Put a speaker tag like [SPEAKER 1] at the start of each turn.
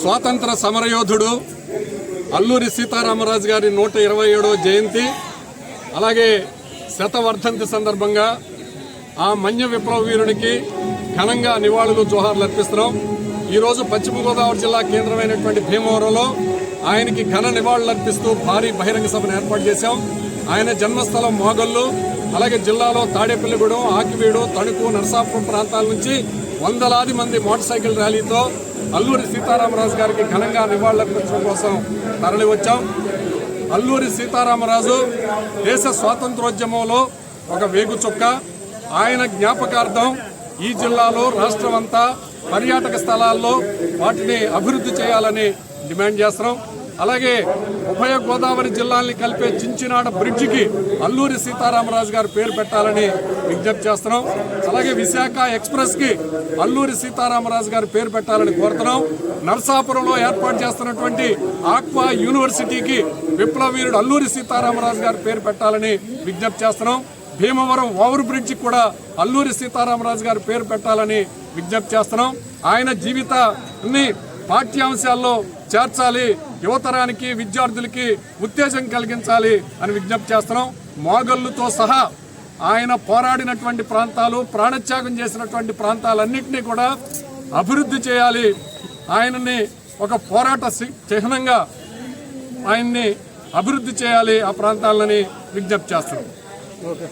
[SPEAKER 1] స్వాతంత్ర సమరయోధుడు అల్లూరి సీతారామరాజు గారి నూట ఇరవై ఏడవ జయంతి అలాగే శతవర్ధంతి సందర్భంగా ఆ మన్య విప్లవ వీరునికి ఘనంగా నివాళులు జోహార్లు అర్పిస్తున్నాం. ఈరోజు పశ్చిమ గోదావరి జిల్లా కేంద్రమైనటువంటి భీమవరంలో ఆయనకి ఘన నివాళులు అర్పిస్తూ భారీ బహిరంగ సభను ఏర్పాటు చేశాం. ఆయన జన్మస్థలం మోగల్లు అలాగే జిల్లాలో తాడేపల్లిగూడెం ఆకివీడు తణుకు నరసాపురం ప్రాంతాల నుంచి వందలాది మంది మోటార్ సైకిల్ ర్యాలీతో అల్లూరి సీతారామరాజు గారికి ఘనంగా నివాళులర్పించడం కోసం తరలి వచ్చాం. అల్లూరి సీతారామరాజు దేశ స్వాతంత్రోద్యమంలో ఒక వేగు చుక్క. ఆయన జ్ఞాపకార్థం ఈ జిల్లాలో రాష్ట్రమంతా పర్యాటక స్థలాల్లో వాటిని అభివృద్ధి చేయాలని డిమాండ్ చేస్తున్నాం. అలాగే ఉభయ గోదావరి జిల్లాల్ని కలిపే చించినాడ బ్రిడ్జికి అల్లూరి సీతారామరాజు గారు పేరు పెట్టాలని విజ్ఞప్తి చేస్తున్నాం. అలాగే విశాఖ ఎక్స్ప్రెస్కి అల్లూరి సీతారామరాజు గారు పేరు పెట్టాలని కోరుతున్నాం. నరసాపురంలో ఏర్పాటు చేస్తున్నటువంటి ఆక్వా యూనివర్సిటీకి విప్లవీరుడు అల్లూరి సీతారామరాజు గారు పేరు పెట్టాలని విజ్ఞప్తి చేస్తున్నాం. భీమవరం ఓవర్ బ్రిడ్జ్ కూడా అల్లూరి సీతారామరాజు గారు పేరు పెట్టాలని విజ్ఞప్తి చేస్తున్నాం. ఆయన జీవితాన్ని పాఠ్యాంశాల్లో చేర్చాలి. యువతరానికి విద్యార్థులకి ఉత్తేజం కలిగించాలి అని విజ్ఞప్తి చేస్తున్నాం. మోగళ్ళుతో సహా ఆయన పోరాడినటువంటి ప్రాంతాలు ప్రాణత్యాగం చేసినటువంటి ప్రాంతాలన్నింటినీ కూడా అభివృద్ధి చేయాలి. ఆయనని ఒక పోరాట సి- చిహ్నంగా ఆయన్ని అభివృద్ధి చేయాలి ఆ ప్రాంతాలని విజ్ఞప్తి చేస్తున్నాం.
[SPEAKER 2] ఓకే